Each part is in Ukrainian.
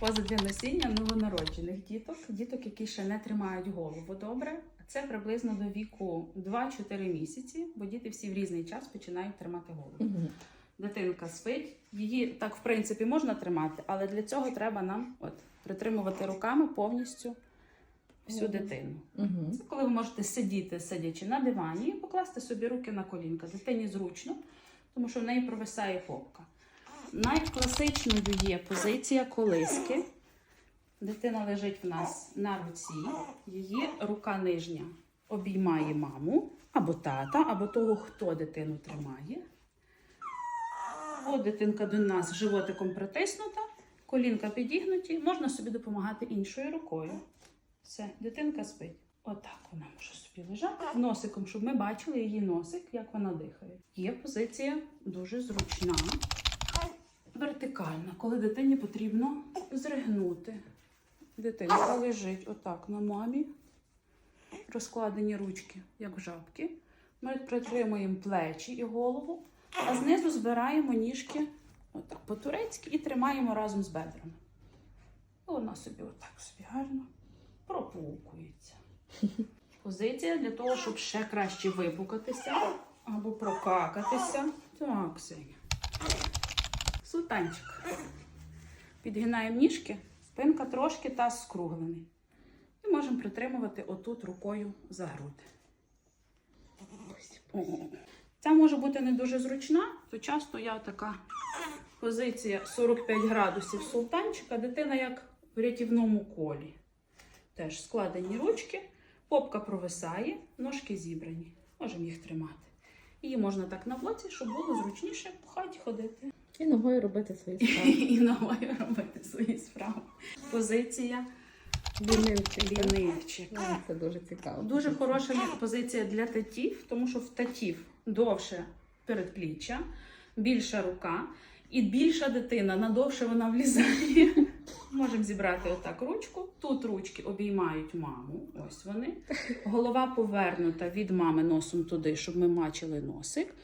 поза для носіння новонароджених діток, діток, які ще не тримають голову добре. Це приблизно до віку 2-4 місяці, бо діти всі в різний час починають тримати голову. Мгм. Дитинка спить, її так в принципі можна тримати, але для цього треба нам от притримувати руками повністю всю дитину. Мгм. Це коли ви можете сидіти, сидячи на дивані, і покласти собі руки на колінка. Дитині зручно, тому що в неї провисає попка. Найкласичною є позиція колиски. Дитина лежить в нас на руці, її рука нижня обіймає маму або тата, або того, хто дитину тримає. От дитинка до нас животиком притиснута, колінка підігнуті, можна собі допомагати іншою рукою. Все, дитинка спить. Отак вона може собі лежати носиком, щоб ми бачили її носик, як вона дихає. Є позиція дуже зручна, вертикальна, коли дитині потрібно зригнути. Дитинка лежить отак на мамі, розкладені ручки, як жабки. Ми притримуємо плечі і голову, а знизу збираємо ніжки отак по-турецьки і тримаємо разом з бедрами. І Вона собі отак собі гарно пропукується. Позиція для того, щоб ще краще випукатися або прокакатися. Так, Ксеня. Султанчик. Підгинаємо ніжки, спинка трошки таз скруглений. І можемо притримувати отут рукою за груди. О. Ця може бути не дуже зручна, то часто я така позиція 45 градусів султанчика, дитина як в рятівному колі. Теж складені ручки, попка провисає, ножки зібрані. Можемо їх тримати. Її можна так на боці, щоб було зручніше по хаті ходити. І ногою робити свої справи. І ногою робити свої справи. Позиція Лінивчик. так? Ну, Це дуже цікаво. Дуже хороша позиція для татів, тому що в татів довше передпліччя, більша рука і більша дитина, надовше вона влізає. Можемо зібрати отак ручку. Тут ручки обіймають маму. Ось вони. Голова повернута від мами носом туди, щоб ми бачили носик.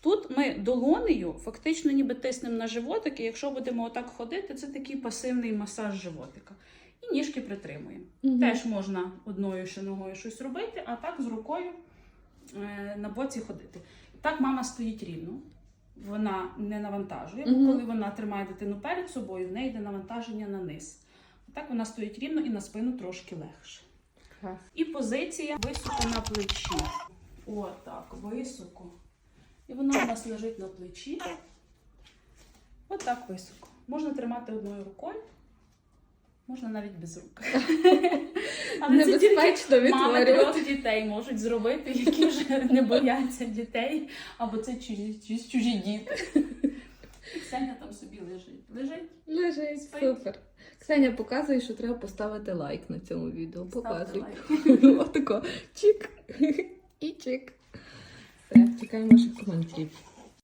Тут ми долонею фактично ніби тиснемо на животик, і якщо будемо отак ходити, це такий пасивний масаж животика. І ніжки притримуємо. Мгм. Теж можна одною ще ногою щось робити, а так з рукою е, на боці ходити. Так мама стоїть рівно, вона не навантажує. бо Коли вона тримає дитину перед собою, в неї йде навантаження на низ. Так вона стоїть рівно і на спину трошки легше. Клас. І позиція високо на плечі. Отак, високо. І вона у нас лежить на плечі. Отак високо. Можна тримати одною рукою, можна навіть без рук. Але це тільки Небезпечно мами відтворювати. трьох дітей можуть зробити, які вже не бояться дітей, або це чужі, чужі, чужі діти. Ксеня там собі лежить. Лежить. Лежить, Спить. супер. Ксеня показує, що треба поставити лайк на цьому відео. Показуй. Отако. Чик. І чик. Все, чекаємо ваших коментарів.